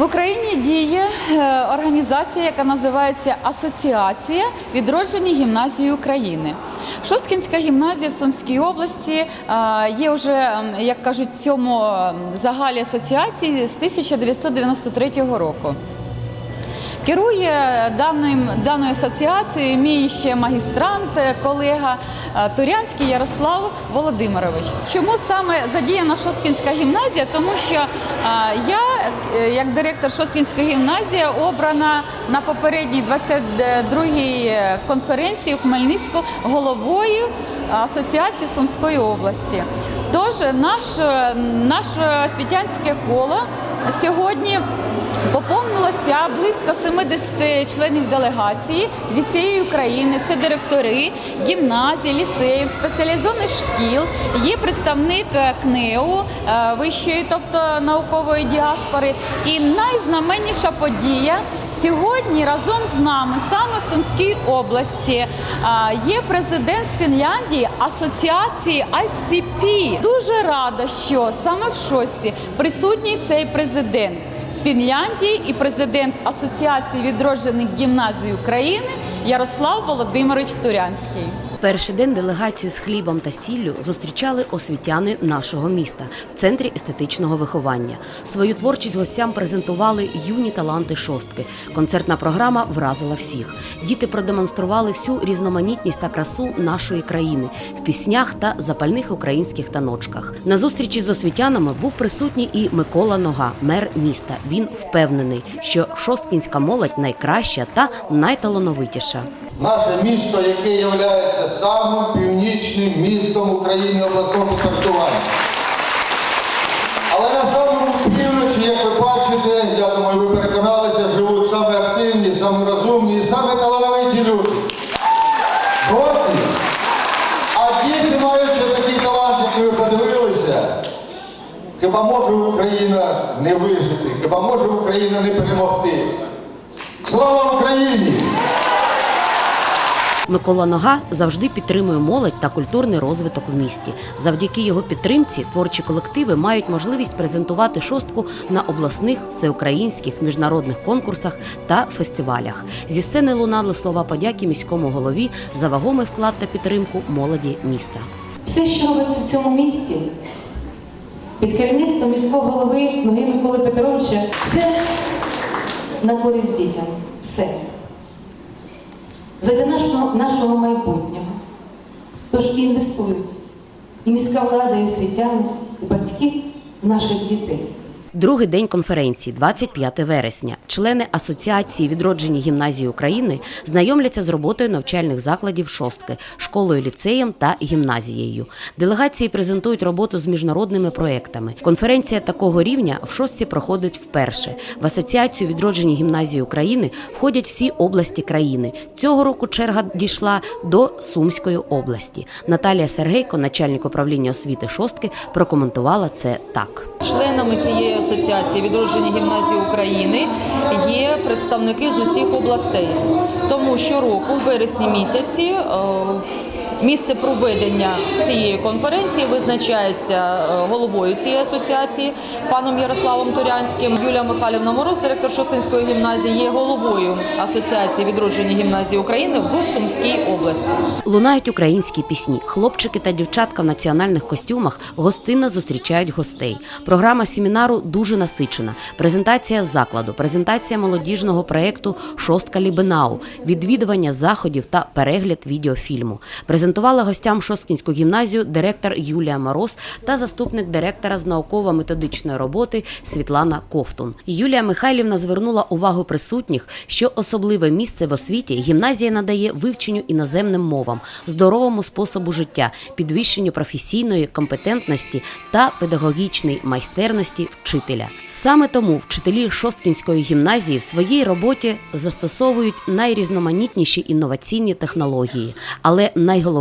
В Україні діє е, організація, яка називається Асоціація відродження гімназії України. Шосткінська гімназія в Сумській області е, є вже, як кажуть, в цьому загалі асоціації з 1993 року. Керує даним, даною асоціацією мій ще магістрант, колега е, Турянський Ярослав Володимирович. Чому саме задіяна Шосткінська гімназія? Тому що е, я, е, як директор Шосткінської гімназії, обрана на попередній 22-й конференції у Хмельницьку головою Асоціації Сумської області. Тож наш, наше освітянське коло сьогодні Поповнилося близько 70 членів делегації зі всієї України. Це директори гімназій, ліцеїв, спеціалізованих шкіл. Є представник е, КНЕУ е, вищої, тобто наукової діаспори. І найзнаменніша подія. Сьогодні разом з нами, саме в Сумській області, є президент з Фінляндії асоціації ICP. Дуже рада, що саме в шості присутній цей президент з Фінляндії і президент Асоціації відроджених гімназій України Ярослав Володимирович Турянський. Перший день делегацію з хлібом та сіллю зустрічали освітяни нашого міста в центрі естетичного виховання. Свою творчість гостям презентували юні таланти шостки. Концертна програма вразила всіх. Діти продемонстрували всю різноманітність та красу нашої країни в піснях та запальних українських таночках. На зустрічі з освітянами був присутній і Микола Нога, мер міста. Він впевнений, що шосткінська молодь найкраща та найталановитіша. Наше місто, яке є самим північним містом України обласного сортування. Але на самому півночі, як ви бачите, я думаю, ви переконалися, живуть саме активні, саме розумні і саме талановиті люди. Згодні? А діти, маючи такий талант, як ви подивилися, хіба може Україна не вижити, хіба може Україна не перемогти? Слава Україні! Микола Нога завжди підтримує молодь та культурний розвиток в місті. Завдяки його підтримці творчі колективи мають можливість презентувати шостку на обласних, всеукраїнських, міжнародних конкурсах та фестивалях. Зі сцени лунали слова подяки міському голові за вагомий вклад та підтримку молоді міста. Все, що робиться в цьому місті, під керівництвом міського голови Ноги Миколи Петровича, це на користь дітям. Все. Задля нашого, нашого майбутнього. Тож інвестують і міська влада, і освітяни, і батьки в наших дітей. Другий день конференції, 25 вересня. Члени Асоціації відродження гімназії України знайомляться з роботою навчальних закладів шостки, школою, ліцеєм та гімназією. Делегації презентують роботу з міжнародними проектами. Конференція такого рівня в шостці проходить вперше. В Асоціацію відродження гімназії України входять всі області країни. Цього року черга дійшла до Сумської області. Наталія Сергейко, начальник управління освіти шостки, прокоментувала це так. Членами цієї асоціації відродження гімназії України є представники з усіх областей. Тому щороку, в вересні місяці, е, місце проведення цієї конференції визначається е, головою цієї асоціації паном Ярославом Турянським. Юлія Михайлівна Мороз, директор Шостинської гімназії, є головою асоціації відродження гімназії України в Сумській області. Лунають українські пісні. Хлопчики та дівчатка в національних костюмах гостинно зустрічають гостей. Програма семінару дуже насичена. Презентація закладу, презентація молодіжного проєкту Шостка Лібенау, відвідування заходів та перегляд відеофільму. Презентувала гостям Шосткінську гімназію директор Юлія Мороз та заступник директора з науково-методичної роботи Світлана Ковтун. Юлія Михайлівна звернула увагу присутніх, що особливе місце в освіті гімназія надає вивченню іноземним мовам, здоровому способу життя, підвищенню професійної компетентності та педагогічної майстерності вчителя. Саме тому вчителі Шосткінської гімназії в своїй роботі застосовують найрізноманітніші інноваційні технології, але найголовніше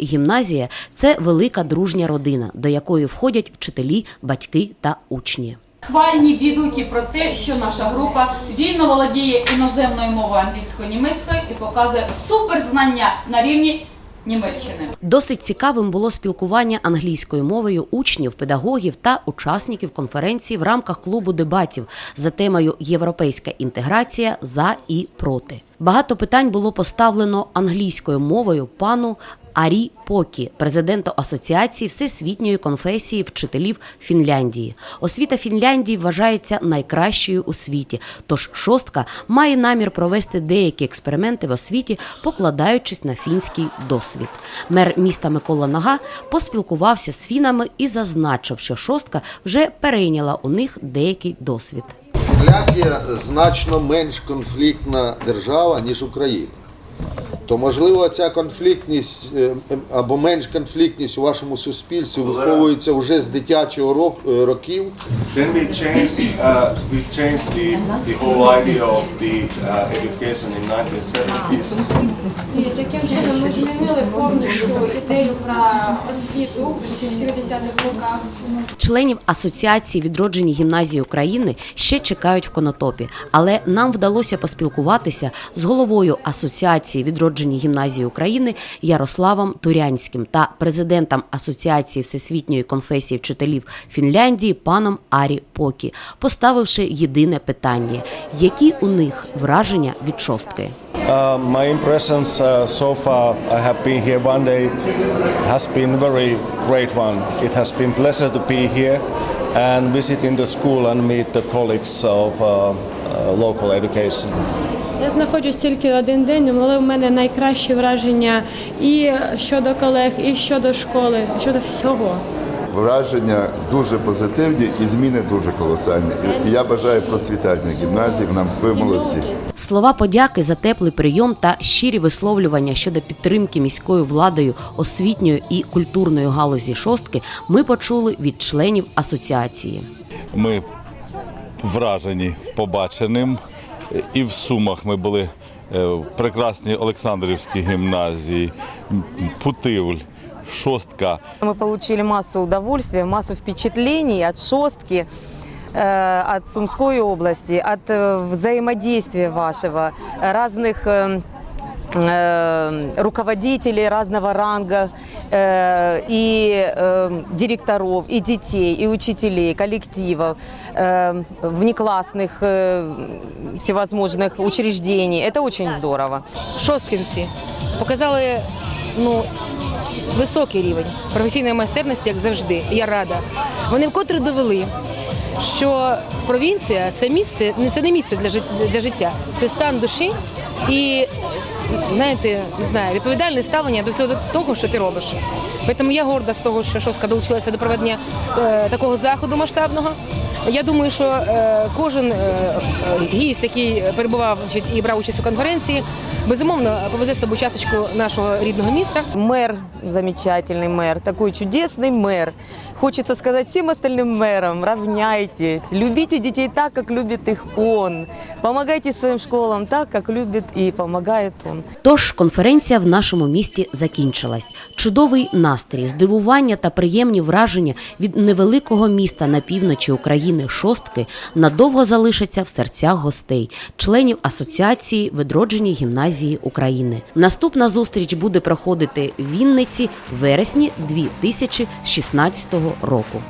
гімназія це велика дружня родина, до якої входять вчителі, батьки та учні. Хвальні відгуки про те, що наша група вільно володіє іноземною мовою англійською німецькою і показує суперзнання на рівні Німеччини. Досить цікавим було спілкування англійською мовою учнів, педагогів та учасників конференції в рамках клубу дебатів за темою Європейська інтеграція за і проти. Багато питань було поставлено англійською мовою пану Арі Покі, президенту Асоціації Всесвітньої конфесії вчителів Фінляндії. Освіта Фінляндії вважається найкращою у світі. Тож шостка має намір провести деякі експерименти в освіті, покладаючись на фінський досвід. Мер міста Микола Нога поспілкувався з фінами і зазначив, що шостка вже перейняла у них деякий досвід. Фінляндія значно менш конфліктна держава, ніж Україна. То можливо ця конфліктність е, або менш конфліктність у вашому суспільстві виховується вже з дитячого рок- е, років. Then we changed, uh, we changed the, the whole idea of the uh, education in 1970s. І таким чином ми змінили повністю ідею про освіту у 70-х роках. Членів Асоціації відроджені гімназії України ще чекають в Конотопі, але нам вдалося поспілкуватися з головою Асоціації відроджені гімназії України Ярославом Турянським та президентом Асоціації Всесвітньої конфесії вчителів Фінляндії паном Арі Покі, поставивши єдине питання: які у них враження від шостки? Uh, my impressions uh, so far, I have been here one day, has been very great one. It has been pleasure to be here and visit in the school and meet the colleagues of uh, uh, local education. Я знаходжусь тільки один день, але в мене найкращі враження і щодо колег, і щодо школи, щодо всього. Враження дуже позитивні і зміни дуже колосальні. І я бажаю процвітання гімназії. Нам ви молодці. Слова подяки за теплий прийом та щирі висловлювання щодо підтримки міською владою освітньої і культурної галузі шостки ми почули від членів асоціації. Ми вражені побаченим І в Сумах ми були е, в прекрасній Олександрівській гімназії, М, Путивль, Шостка. Мы получили массу удовольствия, массу впечатлений от шостки, э, от Сумской области, от э, взаимодействия вашего, разных э, э, руководителей разного ранга, э, и э, директоров, и детей, и учителей, коллективов, э, внеклассных э, всевозможных учреждений. Это очень здорово. Шосткінці показали ну, високий рівень професійної майстерності, як завжди. І Я рада. Вони вкотре довели, що провінція це місце, це не місце для, жит- для життя, це стан душі і знаєте, не знаю, відповідальне ставлення до всього того, що ти робиш. Тому я горда з того, що Шостка долучилася до проведення е, такого заходу масштабного. Я думаю, що е, кожен е, е, гість, який перебував значить, і брав участь у конференції, безумовно повезе з собою часточку нашого рідного міста. Мэр, замечательный мэр, такой чудесный мэр. Хочется сказать всем остальным мэрам, равняйтесь, любите детей так, как любит их он. Помогайте своим школам так, как любит и помогает он. Тож конференція в нашому місті закінчилась. Чудовий настрій, здивування та приємні враження від невеликого міста на півночі України шостки надовго залишаться в серцях гостей, членів асоціації відроджені гімназії України. Наступна зустріч буде проходити в Вінниці в вересні 2016 року.